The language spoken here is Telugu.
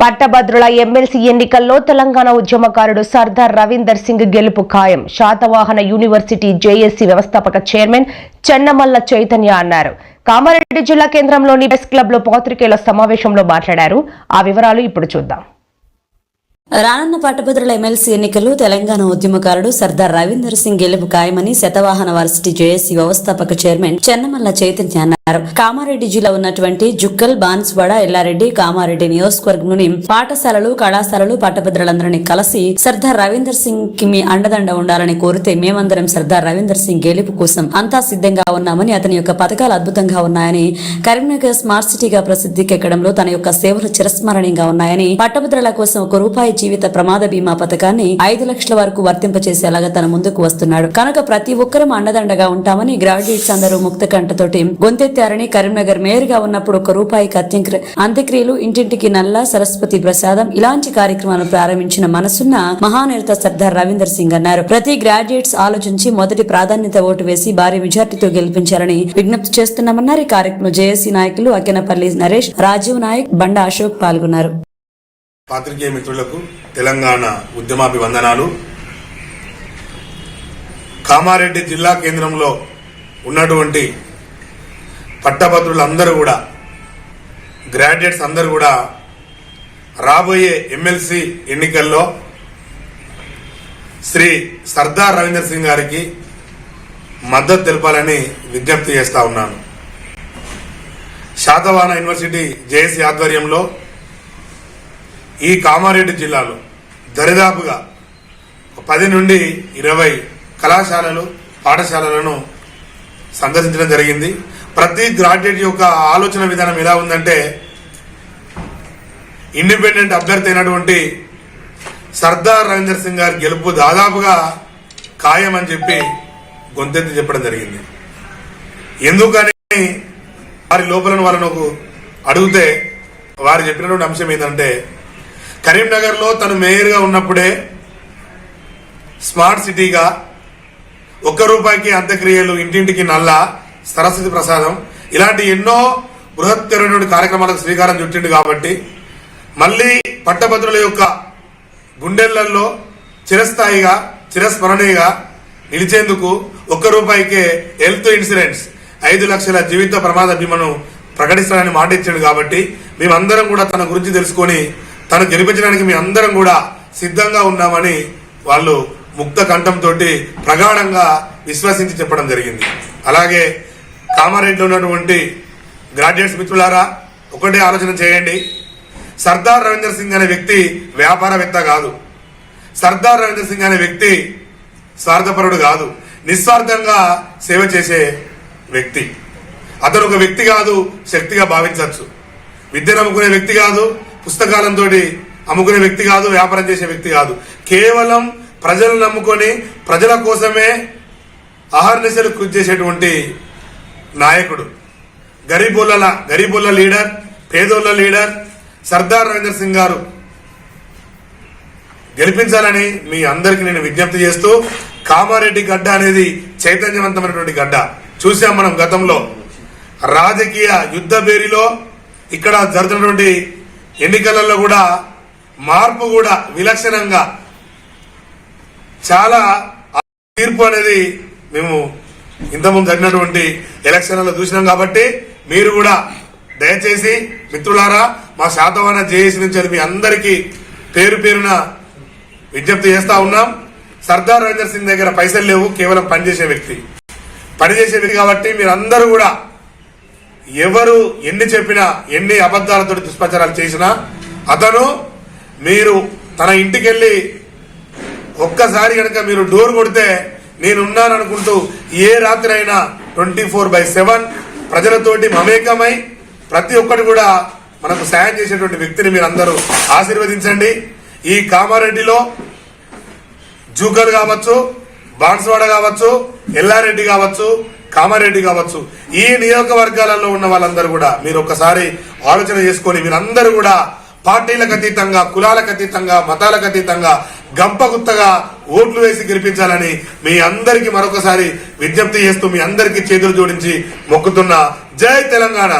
పట్టభద్రుల ఎమ్మెల్సీ ఎన్నికల్లో తెలంగాణ ఉద్యమకారుడు సర్దార్ రవీందర్ సింగ్ గెలుపు ఖాయం. శాతవాహన యూనివర్సిటీ జేఏసీ వ్యవస్థాపక చైర్మన్ చెన్నమల్ల చైతన్య అన్నారు. కామారెడ్డి జిల్లా కేంద్రంలోని ప్రెస్ క్లబ్లో పాత్రికేయుల సమావేశంలో మాట్లాడారు. ఆ వివరాలు ఇప్పుడు చూద్దాం. రానున్న పట్టభద్రుల ఎమ్మెల్సీ ఎన్నికలు తెలంగాణ ఉద్యమకారుడు సర్దార్ రవీందర్ సింగ్ గెలుపు ఖాయమని శతవాహన వర్సిటీ జేఏసీ వ్యవస్థాపక చైర్మన్ చెన్నమల్ల చైతన్య అన్నారు. కామారెడ్డి జిల్లా ఉన్నటువంటి జుక్కల్ బాన్స్వాడ ఎల్లారెడ్డి కామారెడ్డి నియోజకవర్గంలోని పాఠశాలలు కళాశాలలు పట్టభద్రులందరినీ కలిసి సర్దార్ రవీందర్ సింగ్కి మీ అండదండ ఉండాలని కోరితే మేమందరం సర్దార్ రవీందర్ సింగ్ గెలుపు కోసం అంతా సిద్ధంగా ఉన్నామని అతని యొక్క పథకాలు అద్భుతంగా ఉన్నాయని కరీంనగర్ స్మార్ట్ సిటీగా ప్రసిద్ధికెక్కడంలో తన యొక్క సేవలు చిరస్మరణీయంగా ఉన్నాయని పట్టభద్రుల కోసం ఒక రూపాయి జీవిత ప్రమాద బీమా పథకాన్ని ఐదు లక్షల వరకు వర్తింపచేసేలాగా తన ముందుకు వస్తున్నాడు. కనుక ప్రతి ఒక్కరూ అండదండగా ఉంటామని గ్రాడ్యుయేట్స్ అందరూ ముక్త కంటతోటి గొంతెత్తారని కరీంనగర్ మేయర్గా ఉన్నప్పుడు ఒక రూపాయికి అత్యంక్ర అంత్యక్రియలు ఇంటింటికి నల్ల సరస్వతి ప్రసాదం ఇలాంటి కార్యక్రమాలను ప్రారంభించిన మనసున్న మహానేత సర్దార్ రవీందర్ సింగ్ అన్నారు. ప్రతి గ్రాడ్యుయేట్స్ ఆలోచించి మొదటి ప్రాధాన్యత ఓటు వేసి భారీ మెజార్టీతో గెలిపించాలని విజ్ఞప్తి చేస్తున్నామన్నారు. ఈ కార్యక్రమం జేఏసీ నాయకులు అకెనపల్లి నరేష్ రాజీవ్ నాయక్ బండ అశోక్ పాల్గొన్నారు. పాత్రికేయ మిత్రులకు తెలంగాణ ఉద్యమాభివందనాలు. కామారెడ్డి జిల్లా కేంద్రంలో ఉన్నటువంటి పట్టభద్రులందరూ కూడా గ్రాడ్యుయేట్స్ అందరూ కూడా రాబోయే ఎమ్మెల్సీ ఎన్నికల్లో శ్రీ సర్దార్ రవీందర్ సింగ్ గారికి మద్దతు తెలపాలని విజ్ఞప్తి చేస్తా ఉన్నాను. శాతవాన యూనివర్సిటీ జేఏసీ ఆధ్వర్యంలో ఈ కామారెడ్డి జిల్లాలో దరిదాపుగా పది నుండి ఇరవై కళాశాలలు పాఠశాలలను సందర్శించడం జరిగింది. ప్రతి గ్రాడ్యుయేట్ యొక్క ఆలోచన విధానం ఎలా ఉందంటే ఇండిపెండెంట్ అభ్యర్థి అయినటువంటి సర్దార్ రవీందర్ సింగ్ గారి గెలుపు దాదాపుగా ఖాయం అని చెప్పి గొంతెత్తి చెప్పడం జరిగింది. ఎందుకని వారి లోపల వాళ్ళను అడిగితే వారు చెప్పినటువంటి అంశం ఏంటంటే కరీంనగర్లో తను మేయర్గా ఉన్నప్పుడే స్మార్ట్ సిటీగా ఒక్క రూపాయికి అంత్యక్రియలు ఇంటింటికి నల్లా సరస్వతి ప్రసాదం. ఇలాంటి ఎన్నో బృహత్తరమైనటువంటి కార్యక్రమాలకు శ్రీకారం చుట్టిండు కాబట్టి మళ్ళీ పట్టభద్రుల యొక్క గుండెళ్ళలో చిరస్థాయిగా చిరస్మరణీయగా నిలిచేందుకు ఒక్క రూపాయికే హెల్త్ ఇన్సూరెన్స్ ఐదు లక్షల జీవిత ప్రమాద బీమాను ప్రకటిస్తానని మాట ఇచ్చాడు కాబట్టి మేమందరం కూడా తన గురించి తెలుసుకొని తను గెలిపించడానికి మీ అందరం కూడా సిద్ధంగా ఉన్నామని వాళ్ళు ముక్త కంఠంతో ప్రగాఢంగా విశ్వసించి చెప్పడం జరిగింది. అలాగే కామారెడ్డిలో ఉన్నటువంటి గ్రాడ్యుయేట్స్ మిత్రులారా ఒకటే ఆలోచన చేయండి. సర్దార్ రవీందర్ సింగ్ అనే వ్యక్తి వ్యాపారవేత్త కాదు. సర్దార్ రవీందర్ సింగ్ అనే వ్యక్తి స్వార్థపరుడు కాదు. నిస్వార్థంగా సేవ చేసే వ్యక్తి. అతను ఒక వ్యక్తి కాదు శక్తిగా భావించవచ్చు. విద్యను అమ్ముకునే వ్యక్తి కాదు పుస్తకాలంతో అమ్ముకునే వ్యక్తి కాదు వ్యాపారం చేసే వ్యక్తి కాదు. కేవలం ప్రజలను నమ్ముకొని ప్రజల కోసమే అహర్నిశలు కృషి చేసేటువంటి నాయకుడు. గరీబుల్ల గరీబుల్ల లీడర్ పేదోళ్ళ లీడర్ సర్దార్ రవీందర్ సింగ్ గారు. గెలిపించాలని మీ అందరికి నేను విజ్ఞప్తి చేస్తూ కామారెడ్డి గడ్డ అనేది చైతన్యవంతమైనటువంటి గడ్డ. చూసాం మనం గతంలో. రాజకీయ యుద్ధ బేరిలో ఇక్కడ జరుగుతున్నటువంటి ఎన్నికలలో కూడా మార్పు కూడా విలక్షణంగా చాలా తీర్పు అనేది మేము ఇంతకుముందు జరిగినటువంటి ఎలక్షన్లలో చూసినాం కాబట్టి మీరు కూడా దయచేసి మిత్రులారా మా శాతవాన జేఏసీ నుంచి మీ అందరికీ పేరు పేరున విజ్ఞప్తి చేస్తా ఉన్నాం. సర్దార్ రంజన్ సింగ్ దగ్గర పైసలు లేవు కేవలం పనిచేసే వ్యక్తి. పనిచేసే వ్యక్తి కాబట్టి మీరందరూ కూడా ఎవరు ఎన్ని చెప్పినా ఎన్ని అబద్దాలతో దుష్ప్రచారాలు చేసినా అతను మీరు తన ఇంటికెళ్ళి ఒక్కసారి కనుక మీరు డోర్ కొడితే నేనున్నాననుకుంటూ ఏ రాత్రి అయినా ట్వంటీ ఫోర్ బై సెవెన్ ప్రజలతోటి మమేకమై ప్రతి ఒక్కటి కూడా మనకు సాయం చేసేటువంటి వ్యక్తిని మీరు అందరూ ఆశీర్వదించండి. ఈ కామారెడ్డిలో జూకర్ కావచ్చు బాన్స్వాడ కావచ్చు ఎల్లారెడ్డి కావచ్చు కామారెడ్డి కావచ్చు ఈ నియోజకవర్గాలలో ఉన్న వాళ్ళందరూ కూడా మీరు ఒక్కసారి ఆలోచన చేసుకొని మీరందరూ కూడా పార్టీలకు అతీతంగా కులాలకు అతీతంగా మతాలకు అతీతంగా గంపగుత్తగా ఓట్లు వేసి గెలిపించాలని మీ అందరికి మరొకసారి విజ్ఞప్తి చేస్తూ మీ అందరికి చేతులు జోడించి మొక్కుతున్నా జై తెలంగాణ.